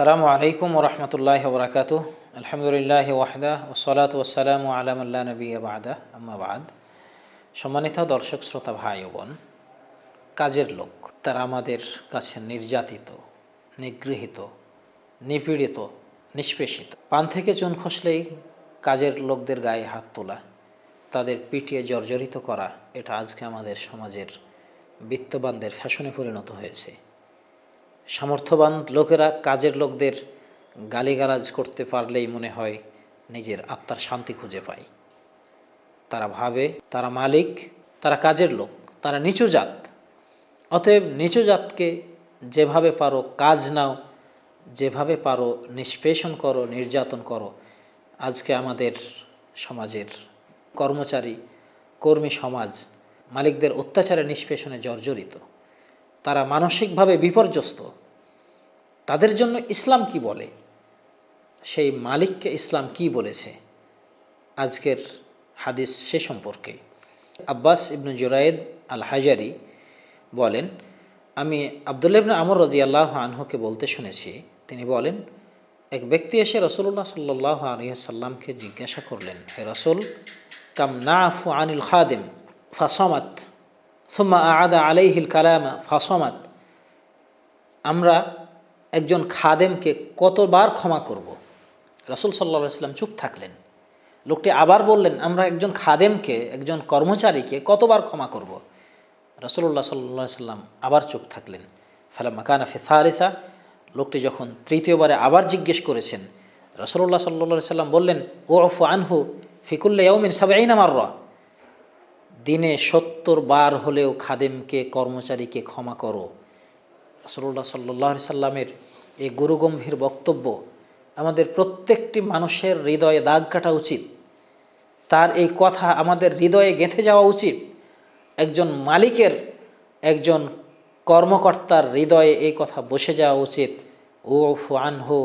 আসসালামু আলাইকুম ওরহমতুল্লাহ বরাকাতু আলহামদুলিল্লাহ ওয়াহদা ওসলাত ওসালাম আলামুল্লাহ নবী বাদা আম্মাবাদ সম্মানিত দর্শক, শ্রোতা, ভাই বোন, কাজের লোক, তারা আমাদের কাছে নির্যাতিত, নিগৃহীত, নিপীড়িত, নিষ্পেষিত। পান থেকে চুন খসলেই কাজের লোকদের গায়ে হাত তোলা, তাদের পিটিয়ে জর্জরিত করা, এটা আজকে আমাদের সমাজের বিত্তবানদের ফ্যাশনে পরিণত হয়েছে। সামর্থ্যবান লোকেরা কাজের লোকদের গালিগালাজ করতে পারলেই মনে হয় নিজের আত্মার শান্তি খুঁজে পায়। তারা ভাবে, তারা মালিক, তারা কাজের লোক, তারা নিচু জাত। অতএব নিচু জাতকে যেভাবে পারো কাজ নাও, যেভাবে পারো নিষ্পেষণ করো, নির্যাতন করো, আজকে আমাদের সমাজের কর্মচারী, কর্মী সমাজ মালিকদের অত্যাচারে নিষ্পেষণে জর্জরিত। তারা মানসিকভাবে বিপর্যস্ত। তাদের জন্য ইসলাম কি বলে? সেই মালিককে ইসলাম কি বলেছে? আজকের হাদিস সে সম্পর্কে। আব্বাস ইবনু জুরায়েদ আল হাজারি বলেন, আমি আবদুল্লাহ ইবনে আমর রাজি আল্লাহ আনহুকে বলতে শুনেছি। তিনি বলেন, এক ব্যক্তি এসে রসুল্লাহ সাল্লাহ আলিয়াল্লামকে জিজ্ঞাসা করলেন, হে রসুল কাম না আফু আনিল খাদিম, ফাসমাত, সুম্মা আদা আলাইহিল কালামা, ফাসমাত। আমরা একজন খাদেমকে কতবার ক্ষমা করব? রসুল সাল্লা সাল্লাম চুপ থাকলেন। লোকটি আবার বললেন, আমরা একজন খাদেমকে, একজন কর্মচারীকে কতবার ক্ষমা করব? রসুল্লাহ সাল্লা সাল্লাম আবার চুপ থাকলেন। ফালা মাকানা ফেসারিসা লোকটি যখন তৃতীয়বারে আবার জিজ্ঞেস করেছেন রসুল্লাহ সাল্লা সাল্লাম বললেন ও অফ আনহু ফিকুল্লা ইয়মিন সাবাইন আমার দিনে সত্তর বার হলেও খাদেমকে, কর্মচারীকে ক্ষমা করো। রসল্লাহ সাল্লাহ সাল্লামের এই গুরুগম্ভীর বক্তব্য, আমাদের প্রত্যেকটি মানুষের হৃদয়ে দাগ কাটা উচিত। তার এই কথা আমাদের হৃদয়ে গেঁথে যাওয়া উচিত। একজন মালিকের, একজন কর্মকর্তার হৃদয়ে এই কথা বসে যাওয়া উচিত। ও আনহু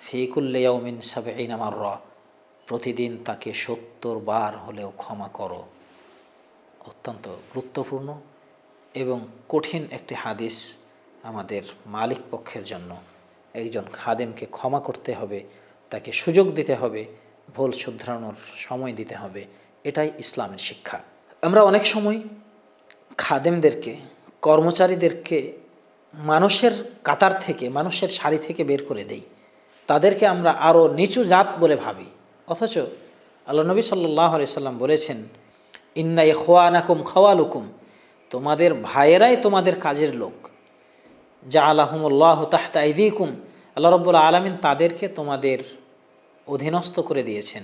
ফিকুল্লিয়াউমিন সাবেইন আমার র প্রতিদিন তাকে সত্তর বার হলেও ক্ষমা করো। অত্যন্ত গুরুত্বপূর্ণ এবং কঠিন একটি হাদিস। আমাদের মালিক পক্ষের জন্য। একজন খাদেমকে ক্ষমা করতে হবে, তাকে সুযোগ দিতে হবে, ভুল শুধরানোর সময় দিতে হবে। এটাই ইসলামের শিক্ষা। আমরা অনেক সময় খাদেমদেরকে, কর্মচারীদেরকে মানুষের কাতার থেকে, মানুষের সারি থেকে বের করে দেই। তাদেরকে আমরা আরও নিচু জাত বলে ভাবি। অথচ আল্লাহ নবী সাল্লাহ সাল্লাম বলেছেন ইন্নাই খোয়ানাকুম খাওয়ালুকুম। তোমাদের ভাইয়েরাই তোমাদের কাজের লোক। যা আল্লাহমুল্লাহ তাহতা ইদিকুম আল্লাহ রব্বুল আলমিন তাদেরকে তোমাদের অধীনস্থ করে দিয়েছেন।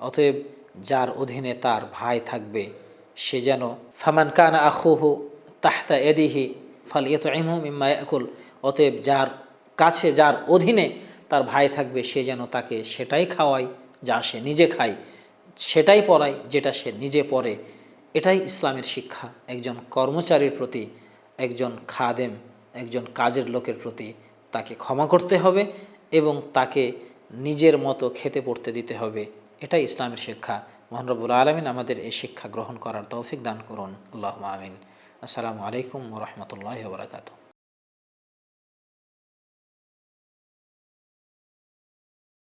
অতএব যার অধীনে তার ভাই থাকবে, সে যেন ফামান কান আখুহু তাহতা এদিহি ফাল ইমহু মিম্মা একুল অতএব যার কাছে, যার অধীনে তার ভাই থাকবে, সে যেন তাকে সেটাই খাওয়ায় যা সে নিজে খায়। সেটাই পড়ায় যেটা সে নিজে পড়ে। এটাই ইসলামের শিক্ষা। একজন কর্মচারীর প্রতি একজন খাদেম একজন কাজের লোকের প্রতি তাকে ক্ষমা করতে হবে এবং তাকে নিজের মতো খেতে পড়তে দিতে হবে। এটাই ইসলামের শিক্ষা। মোহানরবুল আলমিন আমাদের এই শিক্ষা গ্রহণ করার তৌফিক দান করুন। আল্লাহ আমিন। আসসালামু আলাইকুম রহমতুল্লাহ বরাকাতু